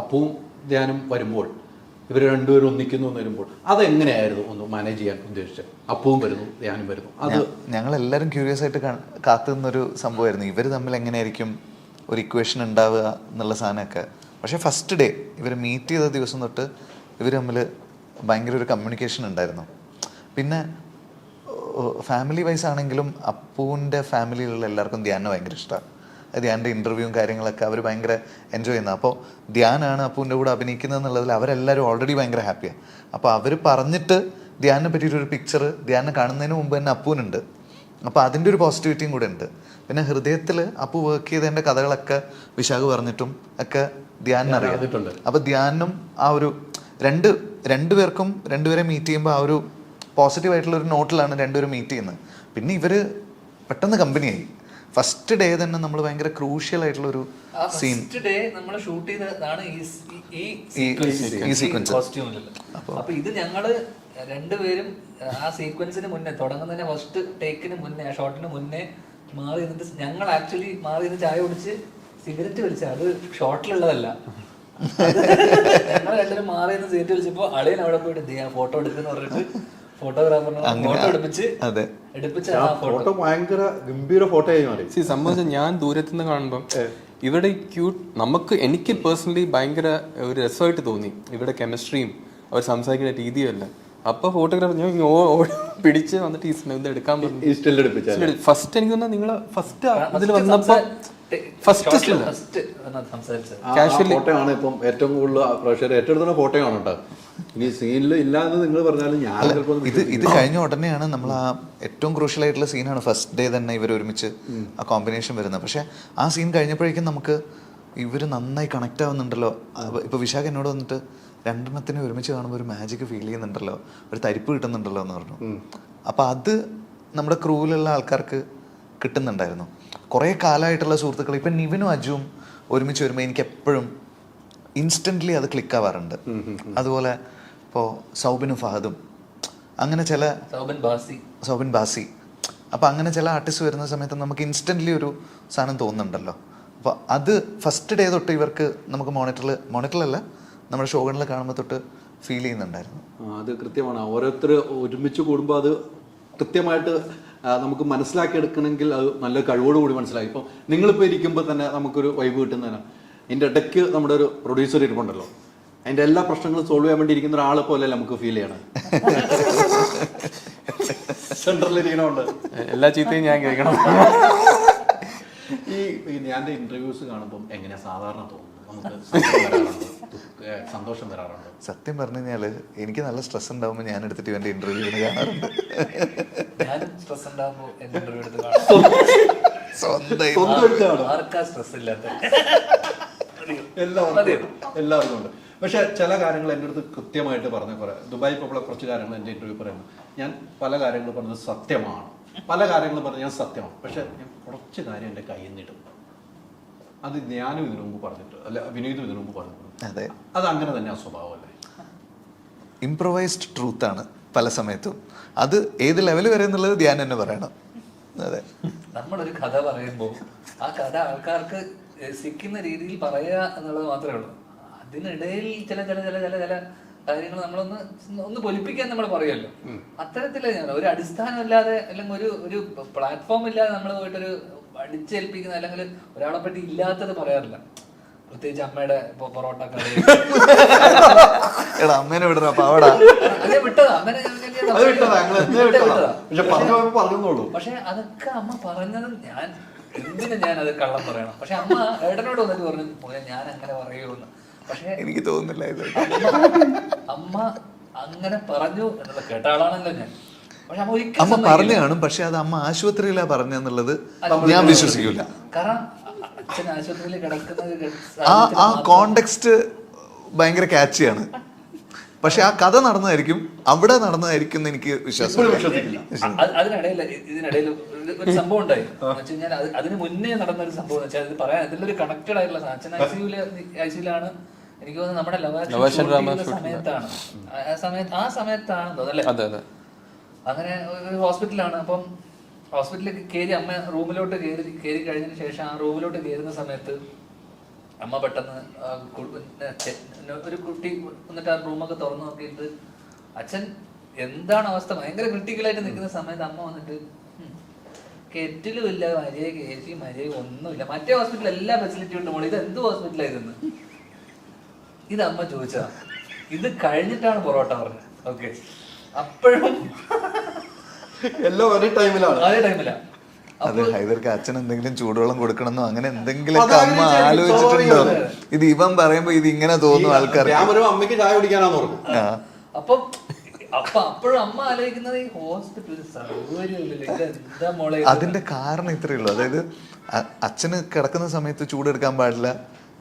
അപ്പവും ധ്യാനം വരുമ്പോൾ ഇവർ രണ്ടുപേരും ഒന്നിക്കുന്നു എന്ന് വരുമ്പോൾ അതെങ്ങനെയായിരുന്നു ഒന്ന് മാനേജ് ചെയ്യാൻ ഉദ്ദേശിച്ചത്? അപ്പവും വരുന്നു ധ്യാനം വരുന്നു. അത് ഞങ്ങൾ എല്ലാവരും ക്യൂരിയസ് ആയിട്ട് കാത്തുനിന്നൊരു സംഭവമായിരുന്നു. ഇവർ തമ്മിൽ എങ്ങനെയായിരിക്കും ഒരു ഇക്വേഷൻ ഉണ്ടാവുക എന്നുള്ള സാധനമൊക്കെ. പക്ഷേ ഫസ്റ്റ് ഡേ ഇവർ മീറ്റ് ചെയ്ത ദിവസം തൊട്ട് ഇവർ തമ്മിൽ ഭയങ്കര ഒരു കമ്മ്യൂണിക്കേഷൻ ഉണ്ടായിരുന്നു. പിന്നെ ഫാമിലി വൈസ് ആണെങ്കിലും അപ്പൂവിന്റെ ഫാമിലിയിലുള്ള എല്ലാവർക്കും ധ്യാനം ഭയങ്കര ഇഷ്ടമാണ്. ധ്യാന്റെ ഇന്റർവ്യൂവും കാര്യങ്ങളൊക്കെ അവർ ഭയങ്കര എൻജോയ് ചെയ്യുന്നത്. അപ്പോൾ ധ്യാനാണ് അപ്പൂന്റെ കൂടെ അഭിനയിക്കുന്നത് എന്നുള്ളതിൽ അവരെല്ലാവരും ഓൾറെഡി ഭയങ്കര ഹാപ്പിയാണ് അപ്പോൾ അവർ പറഞ്ഞിട്ട് ധ്യാനിനെ പറ്റിയിട്ടൊരു പിക്ചർ ധ്യാനം കാണുന്നതിന് മുമ്പ് തന്നെ അപ്പൂനുണ്ട് അപ്പോൾ അതിന്റെ ഒരു പോസിറ്റിവിറ്റിയും കൂടെ ഉണ്ട് പിന്നെ ഹൃദയത്തിൽ അപ്പു വർക്ക് ചെയ്തതിന്റെ കഥകളൊക്കെ വിശാഖ് പറഞ്ഞിട്ടും ഒക്കെ ധ്യാനം അറിയാറുണ്ട് അപ്പോൾ ധ്യാനും ആ ഒരു രണ്ട് രണ്ടുപേർക്കും രണ്ടുപേരെ മീറ്റ് ചെയ്യുമ്പോൾ ആ ഒരു പോസിറ്റീവ് ആയിട്ടുള്ള ഒരു നോട്ടിലാണ് രണ്ടുപേരും മീറ്റ് ചെയ്യുന്നത്. പിന്നെ ഇവർ പെട്ടെന്ന് കമ്പനിയായി ഫസ്റ്റ് ഡേ തന്നെ നമ്മൾ ഭയങ്കര ക്രൂഷ്യൽ ആയിട്ടുള്ള ഒരു സീൻ ഡേ നമ്മൾ ഷൂട്ട് ചെയ്തതാണ് ഈ സീക്വൻസ് അപ്പൊ ഇത് ഞങ്ങൾ രണ്ടുപേരും ആ സീക്വൻസിന് മുന്നേ തുടങ്ങുന്നതിന് ഫസ്റ്റ് ടേക്കിന് മുന്നേ ആ ഷോട്ടിന് മുന്നേ മാറി നിന്നിട്ട് ഞങ്ങൾ ആക്ച്വലി മാറി നിന്ന് ചായ കുടിച്ച് സിഗരറ്റ് വലിച്ച. അത് ഷോട്ടിലുള്ളതല്ല ഞങ്ങൾ രണ്ടുപേരും മാറി നിന്ന് സിഗരറ്റ് വലിച്ചപ്പോ അളിയൻ അവിടെ പോയിട്ട് ഫോട്ടോ എടുക്കുന്ന പറഞ്ഞിട്ട് ഫോട്ടോഗ്രാഫറിനെ ഫോട്ടോ എടുപ്പിച്ച് ഫോട്ടോ. ഭയങ്കര ഗംഭീര ഫോട്ടോ ആയി മാറി. സി സംബന്ധിച്ച ഞാൻ ദൂരത്തു നിന്ന് കാണുമ്പം ഇവിടെ ക്യൂട്ട് നമുക്ക് എനിക്ക് പേഴ്സണലി ഭയങ്കര ഒരു രസമായിട്ട് തോന്നി. ഇവിടെ കെമിസ്ട്രിയും അവർ സംസാരിക്കുന്ന രീതിയും അല്ല അപ്പൊ ഫോട്ടോഗ്രാഫർ ഞാൻ ഓടി പിടിച്ച് വന്നിട്ട് ഈ ഇത് എടുക്കാൻ പറഞ്ഞു. ഫസ്റ്റ് എനിക്ക് തോന്നുന്നു നിങ്ങൾ ഫസ്റ്റ് അതിൽ വന്നപ്പോ ഫസ്റ്റ് സ്റ്റില്ല ഫസ്റ്റ് സംസാരിച്ചത്. ആ ഫോട്ടോയാണ് ഇപ്പം ഏറ്റവും കൂടുതൽ ഫോട്ടോ ഏറ്റെടുക്കുന്ന ഫോട്ടോയാണ് കേട്ടോ. ഇനി സീനിൽ ഇല്ല എന്ന് നിങ്ങൾ പറഞ്ഞാലും ഞാൻ ചിലപ്പോൾ ഇത് ഇത് കഴിഞ്ഞ ഉടനെയാണ് നമ്മൾ ആ ഏറ്റവും ക്രൂഷ്യൽ ആയിട്ടുള്ള സീനാണ്. ഫസ്റ്റ് ഡേ തന്നെ ഇവർ ഒരുമിച്ച് ആ കോമ്പിനേഷൻ വരുന്നത്. പക്ഷെ ആ സീൻ കഴിഞ്ഞപ്പോഴേക്കും നമുക്ക് ഇവർ നന്നായി കണക്ട് ആവുന്നുണ്ടല്ലോ. ഇപ്പൊ വിശാഖ് എന്നോട് വന്നിട്ട് രണ്ടെണ്ണത്തിനെ ഒരുമിച്ച് കാണുമ്പോൾ ഒരു മാജിക് ഫീൽ ചെയ്യുന്നുണ്ടല്ലോ. ഒരു തരിപ്പ് കിട്ടുന്നുണ്ടല്ലോ എന്ന് പറഞ്ഞു. അപ്പൊ അത് നമ്മുടെ ക്രൂവിലുള്ള ആൾക്കാർക്ക് കിട്ടുന്നുണ്ടായിരുന്നു. കുറേ കാലമായിട്ടുള്ള സുഹൃത്തുക്കൾ ഇപ്പം നിവിനും അജുവും ഒരുമിച്ച് വരുമ്പോൾ എനിക്ക് എപ്പോഴും ഇൻസ്റ്റന്റ്ലി അത് ക്ലിക്ക് ആവാറുണ്ട്. അതുപോലെ ഇപ്പോൾ സൗബിനും ഫഹദും. അങ്ങനെ ചില സൗബൻ ബാസി. സൗബിൻ ബാസി. അപ്പോൾ അങ്ങനെ ചില ആർട്ടിസ്റ്റ് വരുന്ന സമയത്ത് നമുക്ക് ഇൻസ്റ്റന്റ്ലി ഒരു സാധനം തോന്നുന്നുണ്ടല്ലോ. അപ്പോൾ അത് ഫസ്റ്റ് ഡേ തൊട്ട് ഇവർക്ക് നമുക്ക് മോണിറ്ററിൽ മോണിറ്ററിലല്ല നമ്മുടെ ഷോകളിൽ കാണുമ്പോൾ തൊട്ട് ഫീൽ ചെയ്യുന്നുണ്ടായിരുന്നു. ആ, അത് കൃത്യമാണ്. ഓരോരുത്തർ ഒരുമിച്ച് കൂടുമ്പോൾ അത് കൃത്യമായിട്ട് നമുക്ക് മനസ്സിലാക്കിയെടുക്കണമെങ്കിൽ അത് നല്ല കഴിവോടുകൂടി മനസ്സിലായി. ഇപ്പം നിങ്ങളിപ്പോൾ ഇരിക്കുമ്പോൾ തന്നെ നമുക്കൊരു വൈബ് കിട്ടുന്നതിനാണ് ഇതിന്റെ ഇടയ്ക്ക് നമ്മുടെ ഒരു പ്രൊഡ്യൂസർ ഇരിപ്പുണ്ടല്ലോ. അതിന്റെ എല്ലാ പ്രശ്നങ്ങളും സോൾവ് ചെയ്യാൻ വേണ്ടി ഇരിക്കുന്ന ഒരാളെ പോലെ നമുക്ക് ഫീൽ ചെയ്യണം? സെൻട്രലിൽ ഇരിക്കണമുണ്ട് എല്ലാ ചീത്തയും ഞാൻ കേൾക്കണം. ഈ ഞാൻ ഇന്റർവ്യൂസ് കാണുമ്പോൾ എങ്ങനെയാ സാധാരണ തോന്നുന്നു സന്തോഷം വരാറുണ്ട്? സത്യം പറഞ്ഞു കഴിഞ്ഞാൽ എനിക്ക് നല്ല സ്ട്രെസ് ഉണ്ടാവുമ്പോൾ ഞാൻ എടുത്തിട്ട് ഇവന്റെ ഇന്റർവ്യൂ കാണാറുണ്ട്. ഞാൻ സ്ട്രെസ് ഉണ്ടാകുമ്പോൾ എന്റെ ഇന്റർവ്യൂ എടുത്ത് കാണും. സ്വന്തം സ്വന്തം എടുത്താണ് ആർക്കാ സ്ട്രെസ് ഇല്ലാത്ത? എല്ലാവർക്കും എല്ലാവർക്കും ഉണ്ട്. പക്ഷെ ചില കാര്യങ്ങൾ എന്റെ അടുത്ത് കൃത്യമായിട്ട് പറഞ്ഞ കുറെ ദുബായ് പോലുള്ള കുറച്ച് കാര്യങ്ങൾ എന്റെ ഇന്റർവ്യൂ പറയുന്നു. ഞാൻ പല കാര്യങ്ങൾ പറഞ്ഞത് സത്യമാണ്. പല കാര്യങ്ങളും പറഞ്ഞത് ഞാൻ സത്യമാണ്. പക്ഷേ ഞാൻ കുറച്ച് കാര്യം എന്റെ കയ്യിൽ നിന്നിടും അത് ഞാനും ഇതിനു മുമ്പ് പറഞ്ഞിട്ട് അല്ല വിനീതും ഇതിനു മുമ്പ് പറഞ്ഞിട്ടുണ്ട്. അതെ. അത് അങ്ങനെ തന്നെ ആ സ്വഭാവമല്ലേ? ഇംപ്രൊവൈസ്ഡ് ട്രൂത്ത് ആണ് പല സമയത്തും. അത് ഏത് ലെവൽ വരെ എന്നുള്ളത് ധ്യാൻ തന്നെ പറയണം. അതെ. നമ്മളൊരു കഥ പറയുമ്പോൾ ആ കഥ ആൾക്കാർക്ക് സിക്കുന്ന രീതിയിൽ പറയുക എന്നുള്ളത് മാത്രമേ ഉള്ളൂ. അതിനിടയിൽ ചില ചില ചില ചില ചില കാര്യങ്ങൾ നമ്മളൊന്ന് ഒന്ന് പൊലിപ്പിക്കാൻ നമ്മൾ പറയുമല്ലോ. അത്തരത്തിൽ ഞാൻ ഒരു അടിസ്ഥാനമില്ലാതെ അല്ലെങ്കിൽ ഒരു ഒരു പ്ലാറ്റ്ഫോം ഇല്ലാതെ നമ്മൾ പോയിട്ടൊരു അടിച്ചേൽപ്പിക്കുന്ന അല്ലെങ്കിൽ ഒരാളെ പറ്റി ഇല്ലാത്തത് പറയാറില്ല. പ്രത്യേകിച്ച് അമ്മയുടെ ഇപ്പൊ പൊറോട്ട കറി. എടാ അമ്മേനെ വിടുന്ന പാവടാ. അതെ വിട്ടതാ അമ്മേനെ. പക്ഷെ അതൊക്കെ അമ്മ പറഞ്ഞത് ഞാൻ എന്തിനു ഞാൻ അത് കള്ളം പറയണം? പക്ഷെ അമ്മ ഏട്ടനോട് വന്നിട്ട് പറഞ്ഞു മോനെ ഞാൻ അങ്ങനെ പക്ഷെ എനിക്ക് തോന്നുന്നില്ല ഇത്. അമ്മ അങ്ങനെ പറഞ്ഞു എന്നുള്ളത് കേട്ട ആളാണല്ലോ ഞാൻ. പക്ഷെ അമ്മ ഒരിക്കലും അമ്മ പറഞ്ഞു കാണും പക്ഷെ അത് അമ്മ ആശുപത്രിയിലാ പറഞ്ഞെന്നുള്ളത് ഞാൻ വിശ്വസിക്കൂല കാരണം അച്ഛൻ ആശുപത്രിയിൽ ആ ആ കോണ്ടെക്സ്റ്റ് ഭയങ്കര കാച്ചിയാണ് പക്ഷെ ആ കഥ നടന്നതായിരിക്കും അവിടെ നടന്നതായിരിക്കും എന്ന് എനിക്ക് വിശ്വാസം. അത് അതിനിടയിൽ ഇതിനിടയിൽ ഒരു- ഒരു സംഭവം ഉണ്ടായി. അത് അതിന് മുന്നേ നടന്ന ഒരു സംഭവം എന്ന് വെച്ചാൽ ഇത് പറയാൻ ഇതിലൊരു കണക്റ്റഡ് ആയിട്ടുള്ള സാധനം. അച്ഛൻ ഐ എനിക്ക് തോന്നുന്നു നമ്മുടെ ഡ്രാമ സമയത്താണ്. ആ- സമയത്ത് ആ സമയത്താണ് അങ്ങനെ ഒരു ഹോസ്പിറ്റലാണ്. അപ്പം ഹോസ്പിറ്റലിലേക്ക് കയറി അമ്മ റൂമിലോട്ട് കയറി കയറി കഴിഞ്ഞതിന് ശേഷം ആ റൂമിലോട്ട് കയറുന്ന സമയത്ത് അമ്മ പെട്ടെന്ന് ഒരു കുട്ടി എന്നിട്ട് ആ റൂമൊക്കെ തുറന്നു നോക്കിയിട്ട് അച്ഛൻ എന്താണ് അവസ്ഥ? ഭയങ്കര ക്രിട്ടിക്കലായിട്ട് നിൽക്കുന്ന സമയത്ത് അമ്മ വന്നിട്ട് "ഉം, കെറ്റിലും ഇല്ല മര്യാദ കയറ്റി മര്യാദ ഒന്നുമില്ല. മറ്റേ ഹോസ്പിറ്റലിൽ എല്ലാ ഫെസിലിറ്റിയും ഉണ്ട് മോളെ. ഇത് എന്ത് ഹോസ്പിറ്റലായിരുന്നു ഇത് അമ്മ ചോദിച്ചതാ. ഇത് കഴിഞ്ഞിട്ടാണ് പൊറോട്ട പറഞ്ഞത്. ഓക്കെ അപ്പോഴും എല്ലാം ഒരേ ടൈമിലാണ്. അതേ ടൈമിലാണ് അത് ഹൈദർക്ക് അച്ഛൻ എന്തെങ്കിലും ചൂടുവെള്ളം കൊടുക്കണമെന്നോ അങ്ങനെ എന്തെങ്കിലുമൊക്കെ അത് അമ്മ ആലോചിച്ചിട്ടുണ്ടോ? ഇത് ഇവൻ പറയുമ്പോ ഇത് ഇങ്ങനെ തോന്നും ആൾക്കാർ ഞാൻ ഒരു അമ്മയ്ക്ക് ചായ കുടിക്കാനാന്ന് പറഞ്ഞു. അപ്പൊ അപ്പൊ അപ്പോഴും അമ്മ ആലോചിക്കുന്നത് ഈ ഹോസ്പിറ്റലിൽ മോളെ അതിന്റെ കാരണം ഇത്രയേ ഉള്ളൂ. അതായത് അച്ഛന് കിടക്കുന്ന സമയത്ത് ചൂടെടുക്കാൻ പാടില്ല.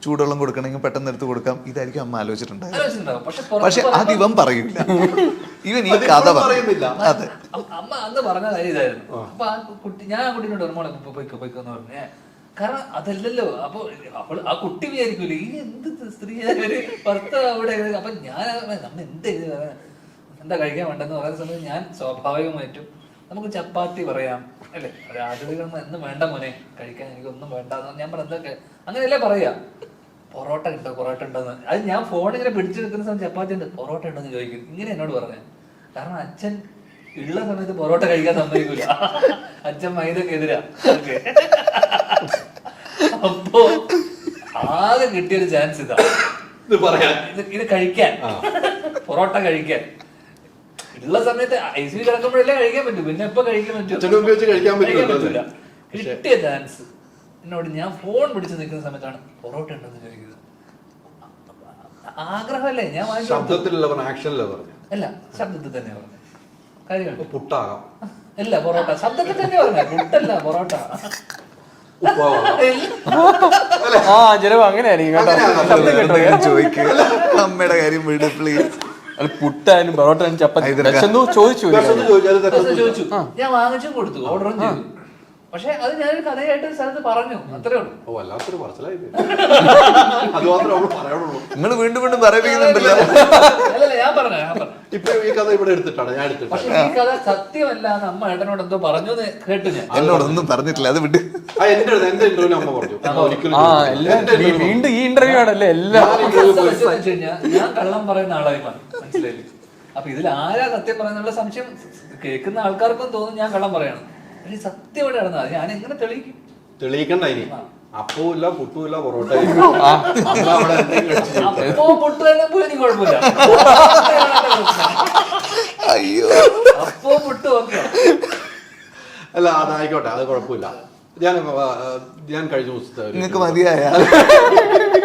ചൂടുവെള്ളം കൊടുക്കണമെങ്കിൽ പെട്ടെന്ന് എടുത്ത് കൊടുക്കാം. ഇതായിരിക്കും അമ്മ ആലോചിച്ചിട്ടുണ്ടായത്. പക്ഷെ പക്ഷെ അത് ഇവൻ പറയൂല. ഇവൻ ഈ കഥ പറയുന്നില്ല. അതെ. അമ്മ അന്ന് പറഞ്ഞ കാര്യം ഇതായിരുന്നു. അപ്പൊ ആ കുട്ടി ഞാൻ ആ കുട്ടീനോട് ഒരു മോളെ പോയിക്കോ പോയിക്കോ എന്ന് പറഞ്ഞേ. കാരണം അതല്ലല്ലോ. അപ്പൊ അവൾ ആ കുട്ടി വിചാരിക്കൂലേ ഈ എന്ത് സ്ത്രീ ഭർത്താവ് അവിടെ അപ്പൊ ഞാൻ നമ്മൾ എന്ത്? എന്താ കഴിക്കാൻ വേണ്ടെന്ന് പറയുന്ന സമയത്ത് ഞാൻ സ്വാഭാവികമായിട്ടും നമുക്ക് ചപ്പാത്തി പറയാം. അല്ലേ? ആധുനികൾ എന്നും വേണ്ട മോനെ. കഴിക്കാൻ എനിക്ക് ഒന്നും വേണ്ട എന്ന് ഞാൻ പറഞ്ഞ അങ്ങനെയല്ലേ പറയാ. പൊറോട്ട കിട്ടോ? പൊറോട്ട ഉണ്ടോന്ന്? അത് ഞാൻ ഫോൺ ഇങ്ങനെ പിടിച്ചു നിൽക്കുന്ന സമയത്ത് ചപ്പാത്തി ഉണ്ട് പൊറോട്ട ഉണ്ടോ എന്ന് ചോദിക്കും. ഇങ്ങനെ എന്നോട് പറഞ്ഞു കാരണം അച്ഛൻ ഉള്ള സമയത്ത് പൊറോട്ട കഴിക്കാൻ സമ്മതിക്കൂല. അച്ഛൻ മൈദക്ക് എതിരാ. അപ്പോ ആകെ കിട്ടിയൊരു ചാൻസ് ഇതാ. ഇത് പറയാ. ഇത് കഴിക്കാൻ. പൊറോട്ട കഴിക്കാൻ. ഉള്ള സമയത്ത് ഐ സി കിടക്കുമ്പോഴല്ലേ കഴിക്കാൻ പറ്റൂ. പിന്നെ എപ്പോ കഴിക്കാൻ പറ്റും? കഴിക്കാൻ പറ്റില്ല കിട്ടിയ ചാൻസ് എന്നോട് ഞാൻ ഫോൺ പിടിച്ച് നിൽക്കുന്ന സമയത്താണ് പൊറോട്ട ഉണ്ടെന്ന് ചോദിക്കുന്നത്. ആഗ്രഹമല്ലേ? ഞാൻ ശബ്ദത്തിലല്ല ആക്ഷനിലല്ല പറഞ്ഞു? അല്ല ശബ്ദത്തിൽ തന്നെ പറഞ്ഞു. കാര്യമുണ്ട് പുട്ടാകാം. അല്ല പൊറോട്ട. ശബ്ദത്തിൽ തന്നെ പറഞ്ഞ. പുട്ടല്ല പൊറോട്ട. ആ ചിലവ് അങ്ങനെയായിരിക്കും കേട്ടോ. അമ്മയുടെ കാര്യം വിട് പ്ലീസ് അല്ല പുട്ടായാലും പൊറോട്ട ചപ്പാത്തി. ചോദിച്ചു ചോദിച്ചു. ഞാൻ വാങ്ങിച്ചും കൊടുത്തു ഓർഡറും ചെയ്തു. പക്ഷെ അത് ഞാനൊരു കഥയായിട്ട് ഒരു സ്ഥലത്ത് പറഞ്ഞു. അത്രേ ഉള്ളൂ. ഓ വല്ലാത്തൊരു പറച്ചിലായി. അത് മാത്രമേ അവൾ പറയാനുള്ളൂ നിങ്ങൾ വീണ്ടും വീണ്ടും പറയിപ്പിക്കുന്നുണ്ടല്ലോ. അല്ലല്ല ഞാൻ പറഞ്ഞു ഞാൻ പറഞ്ഞു ഇപ്പൊ ഈ കഥ ഇവിടെ എടുത്തിട്ടാണ് ഞാൻ എടുത്തിട്ടാണ്. പക്ഷെ ഈ കഥ സത്യമല്ല എന്ന് അമ്മ ഏട്ടനോട് എന്തോ പറഞ്ഞു എന്ന് കേട്ടു ഞാൻ. എന്നോടൊന്നും പറഞ്ഞിട്ടില്ല അത് വിട്ട്. ആ എന്റെ എന്റെ അമ്മ പറഞ്ഞു. ഒരിക്കലും ആ. എല്ലാം വീണ്ടും ഈ ഇന്റർവ്യൂ ആണല്ലേ എല്ലാം. എന്താന്ന് വെച്ച് കഴിഞ്ഞാ, ഞാൻ കള്ളം പറയുന്ന ആളായി മാറി മനസ്സിലായില്ലേ? അപ്പൊ ഇതിൽ ആരാ സത്യം പറയുന്നുള്ള സംശയം കേൾക്കുന്ന ആൾക്കാർക്കും തോന്നും ഞാൻ കള്ളം പറയണം. പക്ഷെ സത്യം ഇവിടെ നടന്നത് ഞാൻ എങ്ങനെ തെളിയിക്കും. തെളിയിക്കണ്ട ഇനി. അപ്പവുമില്ല പുട്ടുമില്ല പൊറോട്ട അപ്പോ പൊട്ടു തന്നെ പോയി കുഴപ്പമില്ല. അയ്യോ. അപ്പോ പൊട്ടു ഓക്കെ. അല്ല അതായിക്കോട്ടെ അത് കുഴപ്പമില്ല. ഞാൻ ഞാൻ കഴിഞ്ഞ ദിവസത്തെ ഒരു- നിങ്ങൾക്ക് മതിയായ